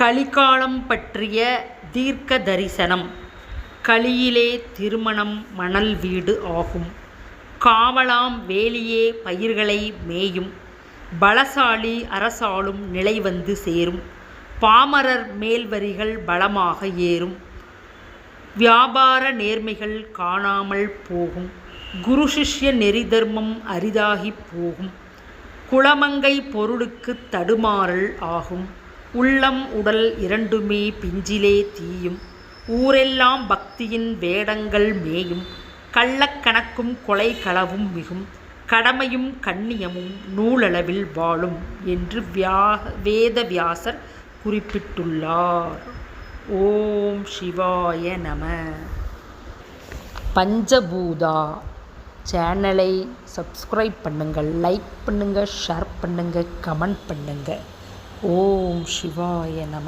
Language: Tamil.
கலிகாலம் பற்றிய தீர்க்க தரிசனம் களியிலே திருமணம் மணல் வீடு ஆகும். காவலாம் வேலியே பயிர்களை மேயும். பலசாலி அரசாளும் நிலை வந்து சேரும். பாமரர் மேல்வரிகள் பலமாக ஏறும். வியாபார நேர்மைகள் காணாமல் போகும். குரு சிஷ்ய நெறி தர்மம் அரிதாகிப் போகும். குளமங்கை பொருளுக்குத் தடுமாறல் ஆகும். உள்ளம் உடல் இரண்டுமே பிஞ்சிலே தீயும். ஊரெல்லாம் பக்தியின் வேடங்கள் மேயும். கள்ளக்கணக்கும் கொலை களவும் மிகும். கடமையும் கண்ணியமும் நூலளவில் வாழும் என்று வியா வேதவியாசர் குறிப்பிட்டுள்ளார். ஓம் சிவாய நம. பஞ்சபூதா. சேனலை சப்ஸ்கிரைப் பண்ணுங்கள் லைக் பண்ணுங்கள் ஷேர் பண்ணுங்கள் கமெண்ட் பண்ணுங்கள். ஓம் சிவாய நம